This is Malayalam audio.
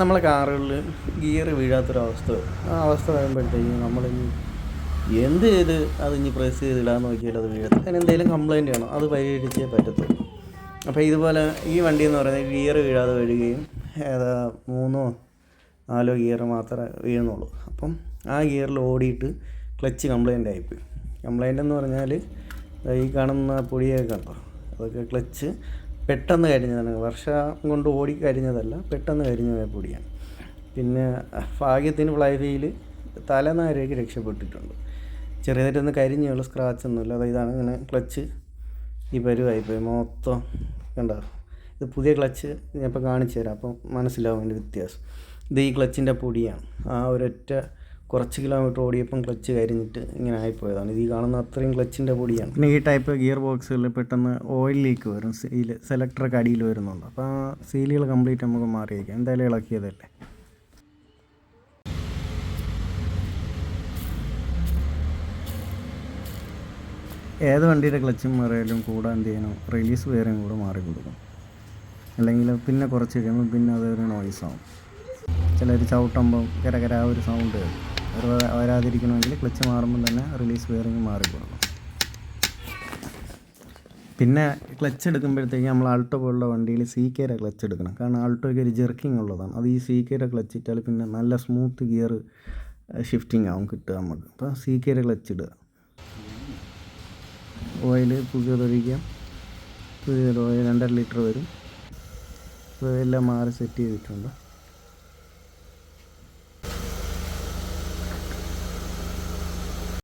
നമ്മളെ കാറുകളിൽ ഗിയർ വീഴാത്തൊരവസ്ഥ. വരും ആ അവസ്ഥ വരുമ്പോഴത്തേക്കും നമ്മളിനി എന്ത് ചെയ്ത് അത് ഇനി പ്രസ് ചെയ്തിടാന്ന് നോക്കിയാൽ അത് വീഴത്തില്ല. അതിന് എന്തെങ്കിലും കംപ്ലയിന്റ് വേണം. അത് പരിഹരിച്ചേ പറ്റത്തുള്ളൂ. അപ്പോൾ ഇതുപോലെ ഈ വണ്ടി എന്ന് പറയുന്നത് ഗിയർ വീഴാതെ വീഴുകയും ഏതാ മൂന്നോ നാലോ ഗിയർ മാത്രമേ വീഴുന്നുള്ളൂ. അപ്പം ആ ഗിയറിൽ ഓടിയിട്ട് ക്ലച്ച് കംപ്ലൈന്റ് ആയിപ്പോയി. കംപ്ലൈന്റ് എന്ന് പറഞ്ഞാൽ ഈ കാണുന്ന പൊടിയൊക്കെ കണ്ടോ? അതൊക്കെ ക്ലച്ച് പെട്ടെന്ന് കരിഞ്ഞതാണ്. വർഷം കൊണ്ട് ഓടി കരിഞ്ഞതല്ല പെട്ടെന്ന് കരിഞ്ഞ പൊടിയാണ്. പിന്നെ ഭാഗ്യത്തിന് ഫ്ലൈവീൽ തലനാരേക്ക് രക്ഷപ്പെട്ടിട്ടുണ്ട്. ചെറിയതായിട്ടൊന്ന് കരിഞ്ഞുള്ളൂ സ്ക്രാച്ച് ഒന്നുമില്ല. അത് ഇതാണ് ഇങ്ങനെ ക്ലച്ച് ഈ പരുവായിപ്പോയി മൊത്തം കണ്ടോ? ഇത് പുതിയ ക്ലച്ച് ഞാൻ ഇപ്പോൾ കാണിച്ചു തരാം. അപ്പം മനസ്സിലാവും അതിന്റെ വ്യത്യാസം. ഇത് ഈ ക്ലച്ചിന്റെ പൊടിയാണ്. ആ ഒരൊറ്റ കുറച്ച് കിലോമീറ്റർ ഓടിയപ്പം ക്ലച്ച് കരിഞ്ഞിട്ട് ഇങ്ങനെ ആയിപ്പോയതാണ്. ഇത് ഈ കാണുന്ന അത്രയും ക്ലച്ചിന്റെ പൊടിയാണ്. പിന്നെ ഈ ടൈപ്പ് ഗിയർ ബോക്സുകളിൽ പെട്ടെന്ന് ഓയിൽ ലീക്ക് വരും സീൽ സെലക്ടറൊക്കെ അടിയിൽ വരുന്നുണ്ട്. അപ്പോൾ ആ സീലുകൾ കംപ്ലീറ്റ് നമുക്ക് മാറിയേക്കാം എന്തായാലും ഇളക്കിയതല്ലേ? ഏത് വണ്ടിയുടെ ക്ലച്ചും മറിയാലും കൂടെ എന്ത് ചെയ്യണം റിലീസ് വേറെയും കൂടെ മാറി കൊടുക്കും. അല്ലെങ്കിൽ പിന്നെ കുറച്ച് കഴിയുമ്പോൾ പിന്നെ അതൊരു നോയിസാവും ചിലർ ചവിട്ടുമ്പം കരകര ആ ഒരു സൗണ്ട് വ- വരാതിരിക്കണമെങ്കിൽ ക്ലച്ച് മാറുമ്പോൾ തന്നെ റിലീസ് വെയറിങ് മാറിക്കൊള്ളണം പിന്നെ ക്ലച്ച് എടുക്കുമ്പോഴത്തേക്ക് നമ്മൾ ആൾട്ടോ പോലുള്ള വണ്ടിയിൽ സി കെയുടെ ക്ലച്ച് എടുക്കണം. കാരണം ആൾട്ടോയ്ക്ക് ഒരു ജെർക്കിംഗ് ഉള്ളതാണ്. അത് ഈ സി കെയുടെ ക്ലച്ച് ഇട്ടാൽ പിന്നെ നല്ല സ്മൂത്ത് ഗിയർ ഷിഫ്റ്റിംഗ് ആവും കിട്ടുക നമുക്ക്. അപ്പോൾ സി കെയുടെ ക്ലച്ച് ഇടുക. ഓയിൽ പുതിയതൊഴിക്കാം പുതിയ ഓയിൽ രണ്ടര ലിറ്റർ വരും. അപ്പോൾ എല്ലാം മാറി സെറ്റ് ചെയ്തിട്ടുണ്ട്.